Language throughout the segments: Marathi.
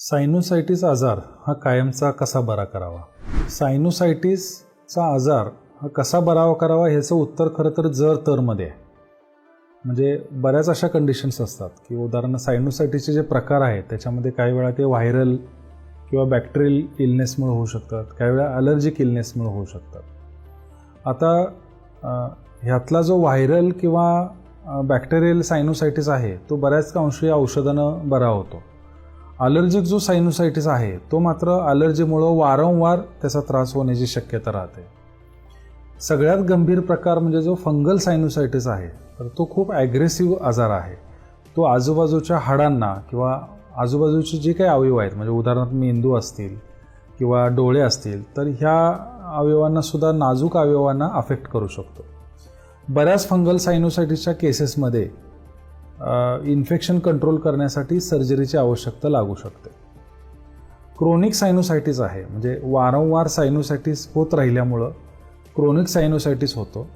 सायनोसायटिस आजार हा कायमचा कसा बरा करावा? सायनोसायटिसचा आजार हा कसा बरा करावा ह्याचं उत्तर खरं तर जर तरमध्ये आहे. म्हणजे बऱ्याच अशा कंडिशन्स असतात की उदाहरण सायनोसायटिसचे जे प्रकार आहेत त्याच्यामध्ये काही वेळा ते व्हायरल किंवा बॅक्टेरियल इलनेसमुळे होऊ शकतात काही वेळा अलर्जिक इलनेसमुळे होऊ शकतात. आता ह्यातला जो व्हायरल किंवा बॅक्टेरियल सायनोसायटिस आहे तो बऱ्याच अंशी औषधानं बरा होतो. अलर्जिक जो सायनुसायटिस आहे तो मात्र अलर्जीमुळं वारंवार त्याचा त्रास होण्याची शक्यता राहते. सगळ्यात गंभीर प्रकार म्हणजे जो फंगल सायनुसायटिस आहे तर तो खूप ॲग्रेसिव्ह आजार आहे. तो आजूबाजूच्या हाडांना किंवा आजूबाजूचे जे काही अवयव आहेत म्हणजे उदाहरणार्थ मेंदू असतील किंवा डोळे असतील तर ह्या अवयवांनासुद्धा नाजूक अवयवांना अफेक्ट करू शकतो. बऱ्याच फंगल सायनोसायटिसच्या केसेसमध्ये इन्फेक्शन कंट्रोल करण्यासाठी सर्जरीची आवश्यकता लागू शकते. क्रोनिक सायनुसायटिस आहे म्हणजे वारंवार सायनोसायटीस होत राहिल्यामुळं क्रोनिक सायनोसायटीस होतो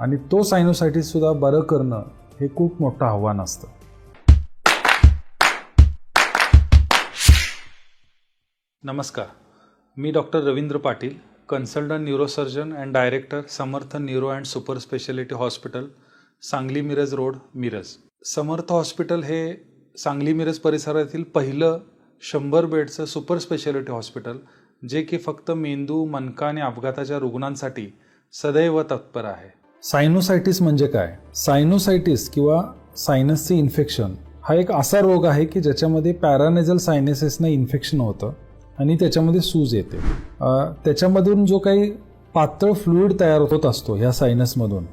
आणि तो सायनोसायटीससुद्धा बरं करणं हे खूप मोठं आव्हान असतं. नमस्कार. मी doctor Ravindra Patil consultant neurosurgeon and director Samarth neuro and super speciality hospital Sangli Miraj road Miraj. Samarth hospital हे सांगली मिरज परिसरातील पहिलं शंभर बेडचं सुपर स्पेशालिटी हॉस्पिटल जे की फक्त मेंदू मनका आणि अपघाताच्या रुग्णांसाठी सदैव तत्पर आहे. सायनोसायटिस म्हणजे काय? सायनोसायटिस किंवा सायनसचे इन्फेक्शन हा एक असा रोग आहे की ज्याच्यामध्ये पॅरानेझल सायनेसेसनं इन्फेक्शन होतं आणि त्याच्यामध्ये सूज येते. त्याच्यामधून जो काही पातळ फ्लुईड तयार होत असतो ह्या सायनसमधून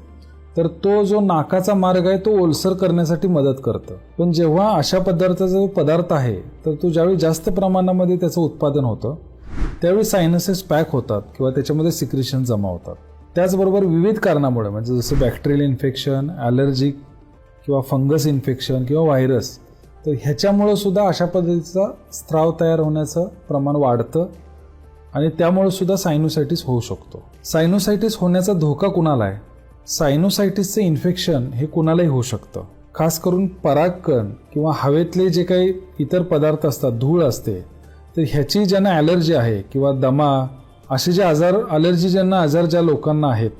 तर तो जो नाकाचा मार्ग आहे तो ओलसर करण्यासाठी मदत करतं. पण जेव्हा अशा पदार्थाचा जो पदार्थ आहे तर तो ज्यावेळी जास्त प्रमाणामध्ये त्याचं उत्पादन होतं त्यावेळी सायनसेस पॅक होतात किंवा त्याच्यामध्ये सिक्रिशन जमा होतात. त्याचबरोबर विविध कारणामुळे म्हणजे जसं बॅक्टेरियल इन्फेक्शन ॲलर्जिक किंवा फंगस इन्फेक्शन किंवा व्हायरस तर ह्याच्यामुळं सुद्धा अशा पद्धतीचा स्त्राव तयार होण्याचं प्रमाण वाढतं आणि त्यामुळे सुद्धा सायनोसायटिस होऊ शकतो. सायनोसायटिस होण्याचा धोका कुणाला आहे? सायनोसायटिसचे इन्फेक्शन हे कुणालाही होऊ शकतं. खास करून परागकण किंवा हवेतले जे काही इतर पदार्थ असतात धूळ असते तर ह्याची ज्यांना ॲलर्जी आहे किंवा दमा असे जे आजार अलर्जी ज्यांना आजार ज्या लोकांना आहेत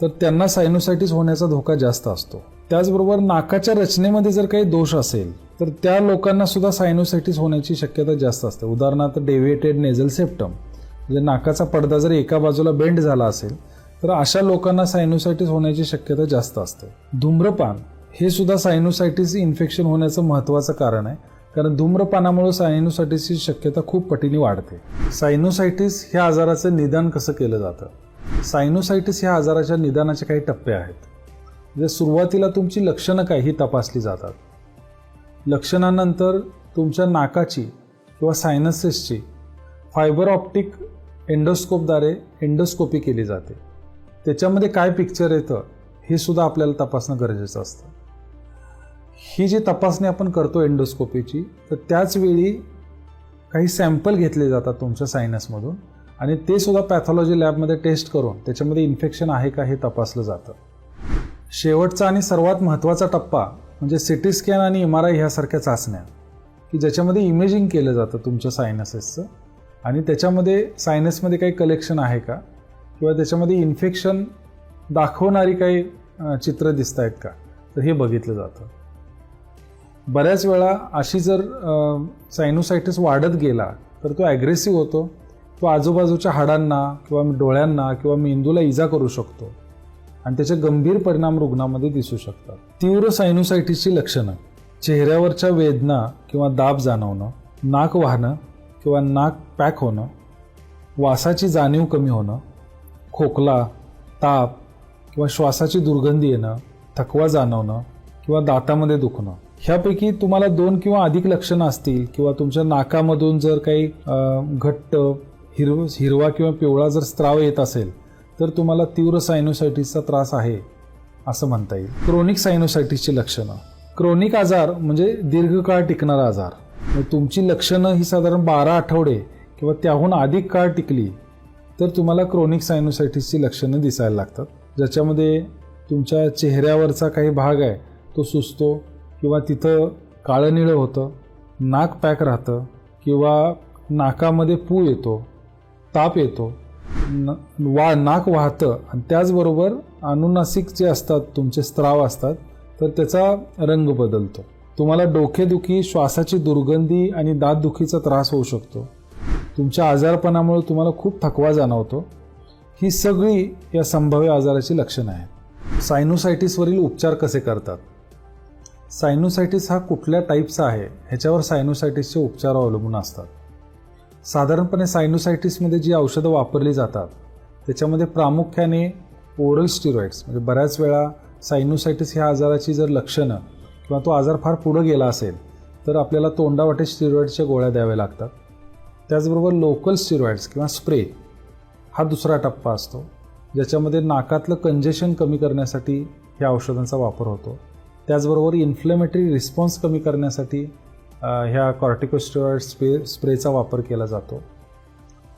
तर त्यांना सायनोसायटिस होण्याचा धोका जास्त असतो. त्याचबरोबर नाकाच्या रचनेमध्ये जर काही दोष असेल तर त्या लोकांना सुद्धा सायनोसायटिस होण्याची शक्यता जास्त असते. उदाहरणार्थ डेव्हिएटेड नेझल सेप्टम म्हणजे नाकाचा पडदा जर एका बाजूला बेंड झाला असेल तर अशा लोकांना सायनोसायटिस होण्याची शक्यता जास्त असते. धूम्रपान हे सुद्धा सायनोसायटिस इन्फेक्शन होण्याचं महत्त्वाचं कारण आहे. कारण धूम्रपानामुळे सायनोसायटिसची शक्यता खूप पटीने वाढते. सायनोसायटिस ह्या आजाराचं निदान कसं केलं जातं? सायनोसायटिस ह्या आजाराच्या निदानाचे काही टप्पे आहेत. म्हणजे सुरुवातीला तुमची लक्षणं काय ही तपासली जातात. लक्षणानंतर तुमच्या नाकाची किंवा सायनसेसची फायबर ऑप्टिक एंडोस्कोपद्वारे एंडोस्कोपी केली जाते. त्याच्यामध्ये काय पिक्चर येतं हे सुद्धा आपल्याला तपासणं गरजेचं असतं. ही जी तपासणी आपण करतो एंडोस्कोपीची तर त्याच वेळी काही सॅम्पल घेतले जातात तुमच्या सायनसमधून आणि ते सुद्धा पॅथॉलॉजी लॅबमध्ये टेस्ट करून त्याच्यामध्ये इन्फेक्शन आहे का हे तपासलं जातं. शेवटचा आणि सर्वात महत्त्वाचा टप्पा म्हणजे सी टी स्कॅन आणि एम आर आय ह्यासारख्या चाचण्या की ज्याच्यामध्ये इमेजिंग केलं जातं तुमच्या सायनसेसचं आणि त्याच्यामध्ये सायनसमध्ये काही कलेक्शन आहे का? किंवा त्याच्यामध्ये इन्फेक्शन दाखवणारी काही चित्र दिसत आहेत का? तर हे बघितलं जातं. बऱ्याच वेळा अशी जर सायनोसायटिस वाढत गेला तर तो ॲग्रेसिव्ह होतो. तो आजूबाजूच्या हाडांना किंवा डोळ्यांना किंवा मेंदूला इजा करू शकतो. आणि त्याचे गंभीर परिणाम रुग्णामध्ये दिसू शकतात. तीव्र सायनोसायटिसची लक्षणं चेहऱ्यावरच्या वेदना किंवा दाब जाणवणं नाक वाहणं किंवा नाक पॅक होणं वासाची जाणीव कमी होणं खोकला ताप किंवा श्वासाची दुर्गंधी येणं थकवा जाणवणं किंवा दातामध्ये दुखणं. ह्यापैकी तुम्हाला दोन किंवा अधिक लक्षणं असतील किंवा तुमच्या नाकामधून जर काही घट्ट हिरव हिरवा किंवा पिवळा जर स्त्राव येत असेल तर तुम्हाला तीव्र सायनोसायटिसचा त्रास आहे असं म्हणता येईल. क्रोनिक सायनोसायटिसची लक्षणं. क्रोनिक आजार म्हणजे दीर्घकाळ टिकणारा आजार. तुमची लक्षणं ही साधारण बारा आठवडे किंवा त्याहून अधिक काळ टिकली तर तुम्हाला क्रोनिक सायनोसायटिसची लक्षणं दिसायला लागतात ज्याच्यामध्ये तुमच्या चेहऱ्यावरचा काही भाग आहे तो सुचतो किंवा तिथं काळं निळं होतं नाक पॅक राहतं किंवा नाकामध्ये पू येतो ताप येतो न वा नाक वाहतं आणि त्याचबरोबर अनुनासिक जे असतात तुमचे स्त्राव असतात तर त्याचा रंग बदलतो. तुम्हाला डोकेदुखी श्वासाची दुर्गंधी आणि दातदुखीचा त्रास होऊ शकतो. तुमच्या आजारपणामुळे तुम्हाला खूप थकवा जाणवतो. ही सगळी या संभाव्य आजाराची लक्षणं आहेत. सायनोसायटिसवरील उपचार कसे करतात? सायनोसायटिस हा कुठल्या टाईपचा आहे ह्याच्यावर सायनोसायटिसचे उपचार अवलंबून असतात. साधारणपणे सायनोसायटिसमध्ये जी औषधं वापरली जातात त्याच्यामध्ये प्रामुख्याने ओरल स्टिरॉइड्स म्हणजे बऱ्याच वेळा सायनोसायटिस ह्या आजाराची जर लक्षणं किंवा तो आजार फार पुढं गेला असेल तर आपल्याला तोंडावाटे स्टिरॉइडच्या गोळ्या द्याव्या लागतात. त्याचबरोबर लोकल स्टिरॉइड्स किंवा स्प्रे हा दुसरा टप्पा असतो ज्याच्यामध्ये नाकातलं कंजेशन कमी करण्यासाठी ह्या औषधांचा वापर होतो. त्याचबरोबर इन्फ्लेमेटरी रिस्पॉन्स कमी करण्यासाठी ह्या कॉर्टिकोस्टिरॉइड स्प्रे स्प्रेचा वापर केला जातो.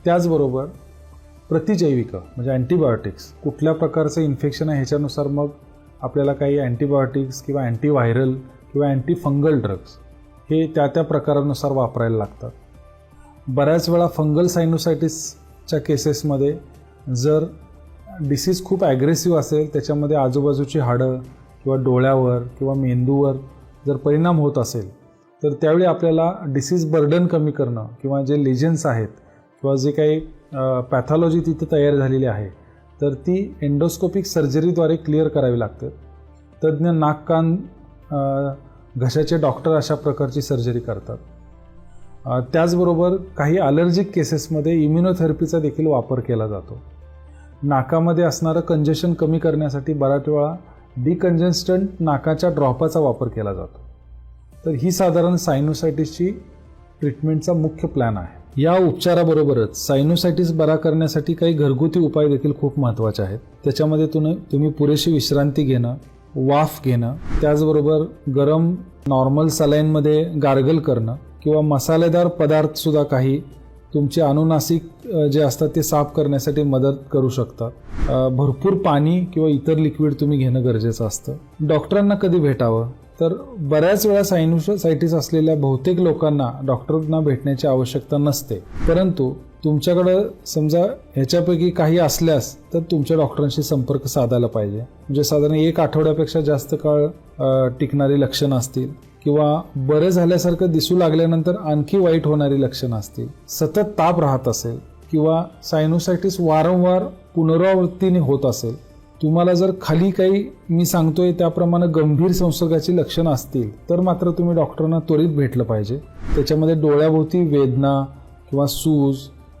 त्याचबरोबर प्रतिजैविकं म्हणजे अँटीबायोटिक्स कुठल्या प्रकारचं इन्फेक्शन आहे ह्याच्यानुसार मग आपल्याला काही अँटीबायोटिक्स किंवा अँटीव्हायरल किंवा अँटीफंगल ड्रग्स हे त्या त्या प्रकारानुसार वापरायला लागतात. बऱ्याच वेळा फंगल सायनोसायटिसच्या केसेसमध्ये जर डिसीज खूप ॲग्रेसिव्ह असेल त्याच्यामध्ये आजूबाजूची हाडं किंवा डोळ्यावर किंवा मेंदूवर जर परिणाम होत असेल तर त्यावेळी आपल्याला डिसीज बर्डन कमी करणं किंवा जे लिजन्स आहेत किंवा जे काही पॅथॉलॉजी तिथे तयार झालेली आहे तर ती एन्डोस्कोपिक सर्जरीद्वारे क्लिअर करावी लागते. तज्ज्ञ नाक कान घशाचे डॉक्टर अशा प्रकारची सर्जरी करतात. त्याचबरोबर काही अलर्जिक केसेसमध्ये इम्युनोथेरपीचा देखील वापर केला जातो. नाकामध्ये असणारं कंजेशन कमी करण्यासाठी बऱ्याच वेळा डिकंजेस्टंट नाकाच्या ड्रॉपाचा वापर केला जातो. तर ही साधारण सायनोसायटिसची ट्रीटमेंटचा मुख्य प्लॅन आहे. या उपचाराबरोबरच सायनोसायटिस बरा करण्यासाठी काही घरगुती उपाय देखील खूप महत्त्वाचे आहेत. त्याच्यामध्ये तुम्ही तुम्ही पुरेशी विश्रांती घेणं वाफ घेणं त्याचबरोबर गरम नॉर्मल सलाईनमध्ये गार्गल करणं किंवा मसालेदार पदार्थसुद्धा काही तुमचे अनुनासिक जे असतात ते साफ करण्यासाठी मदत करू शकतात. भरपूर पाणी किंवा इतर लिक्विड तुम्ही घेणं गरजेचं असतं. डॉक्टरांना कधी भेटावं? तर बऱ्याच वेळा सायनुसायटिस असलेल्या बहुतेक लोकांना डॉक्टरांना भेटण्याची आवश्यकता नसते. परंतु तुमच्याकडं समजा ह्याच्यापैकी काही असल्यास तर तुमच्या डॉक्टरांशी संपर्क साधायला पाहिजे. म्हणजे साधारण एक आठवड्यापेक्षा जास्त काळ टिकणारी लक्षणं असतील. किंवा बरे झाल्यासारखं दिसू लागल्यानंतर आणखी वाईट होणारी लक्षणं असतील. सतत ताप राहत असेल किंवा सायनोसायटिस वारंवार पुनरावृत्तीने होत असेल. तुम्हाला जर खाली काही मी सांगतोय त्याप्रमाणे गंभीर संसर्गाची लक्षणं असतील तर मात्र तुम्ही डॉक्टरांना त्वरित भेटलं पाहिजे. त्याच्यामध्ये डोळ्याभोवती वेदना किंवा सूज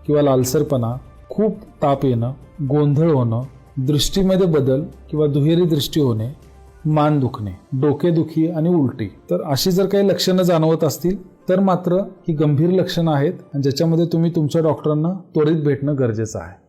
किंवा लालसरपणा खूप ताप येणं गोंधळ होणं दृष्टीमध्ये बदल किंवा दुहेरी दृष्टी होणे मान दुखणे डोकेदुखी आणि उलटी. तर अशी जर काही लक्षणं जाणवत असतील तर मात्र ही गंभीर लक्षणं आहेत ज्याच्यामध्ये तुम्ही तुमच्या डॉक्टरांना त्वरित भेटणं गरजेचं आहे.